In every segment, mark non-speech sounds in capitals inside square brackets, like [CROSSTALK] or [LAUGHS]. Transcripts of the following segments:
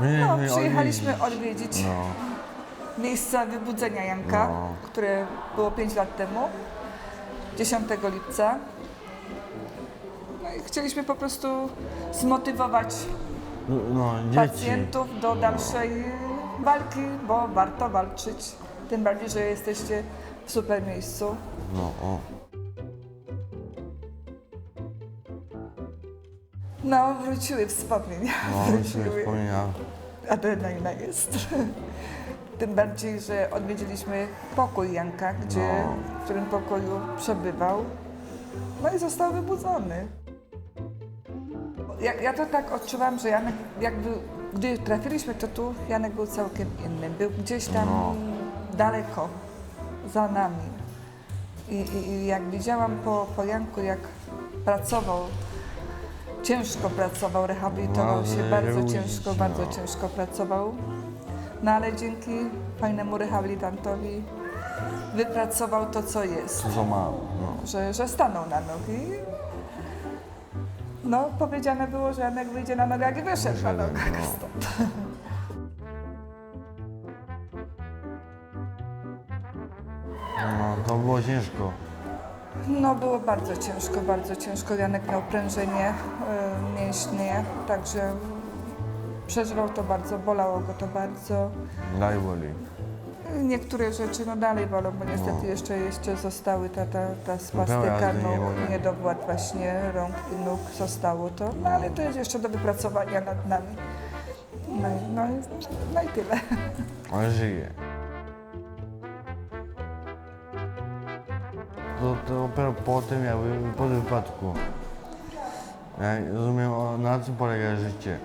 My, No, my przyjechaliśmy odwiedzić. No, miejsca wybudzenia Janka, No. które było 5 lat temu, 10 lipca. No i chcieliśmy po prostu zmotywować no, no dzieci. pacjentów do dalszej walki, bo warto walczyć. Tym bardziej, że jesteście w super miejscu. No, o. No, wróciły wspomnienia. No, wróciły wspomnienia. Adrenalina jest. [LAUGHS] Tym bardziej, że odwiedziliśmy pokój Janka, gdzie, No. w którym pokoju przebywał. No i został wybudzony. Ja, ja to tak odczuwam, że Janek jakby, gdy trafiliśmy, to tu Janek był całkiem inny. Był gdzieś tam No. daleko, za nami. I, i, I jak widziałam po, po Janku, jak pracował, ciężko pracował, rehabilitował się, bardzo ciężko, no. bardzo ciężko pracował. No ale dzięki fajnemu rehabilitantowi wypracował to, co jest, Co, co ma? No. że, że stanął na nogi. No, powiedziane było, że Janek wyjdzie na nogach i wyszedł na Wyszedł, nogach no. stąd. [LAUGHS] no, to było ciężko. No, było bardzo ciężko, bardzo ciężko. Janek miał prężenie y, mięśnie, także przeżywał to bardzo, bolało go to bardzo. Dalej boli. Niektóre rzeczy no dalej bolą, bo niestety No. jeszcze, jeszcze zostały ta, ta, ta spastyka, jazdy no, nie mogę. niedowład właśnie rąk i nóg, zostało to, no ale to jest jeszcze do wypracowania nad nami. No, i- no, i- no i tyle. On żyje. To, to dopiero po tym, jakby po wypadku. Ja rozumiem, o- na czym polega życie.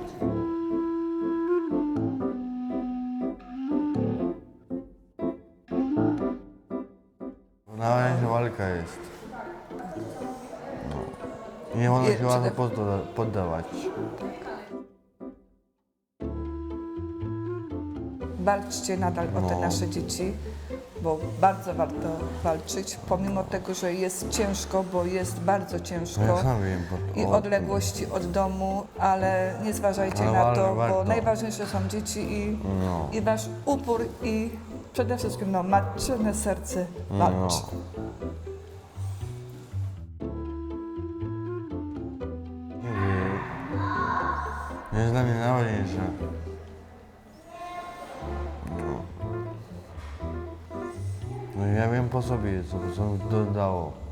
Na razie walka jest. No. Nie można się łatwo podda- poddawać. Walczcie nadal o te No. nasze dzieci, bo bardzo warto walczyć, pomimo tego, że jest ciężko, bo jest bardzo ciężko. No ja sam wiem. po- i o- odległości od domu, ale nie zważajcie Ale na to, bo warto. najważniejsze są dzieci i, No. i wasz upór i przede wszystkim no, matczyne serce walcz. No. Mówię, jest dla mnie najważniejsze. No. ja wiem po sobie, co, co to dało.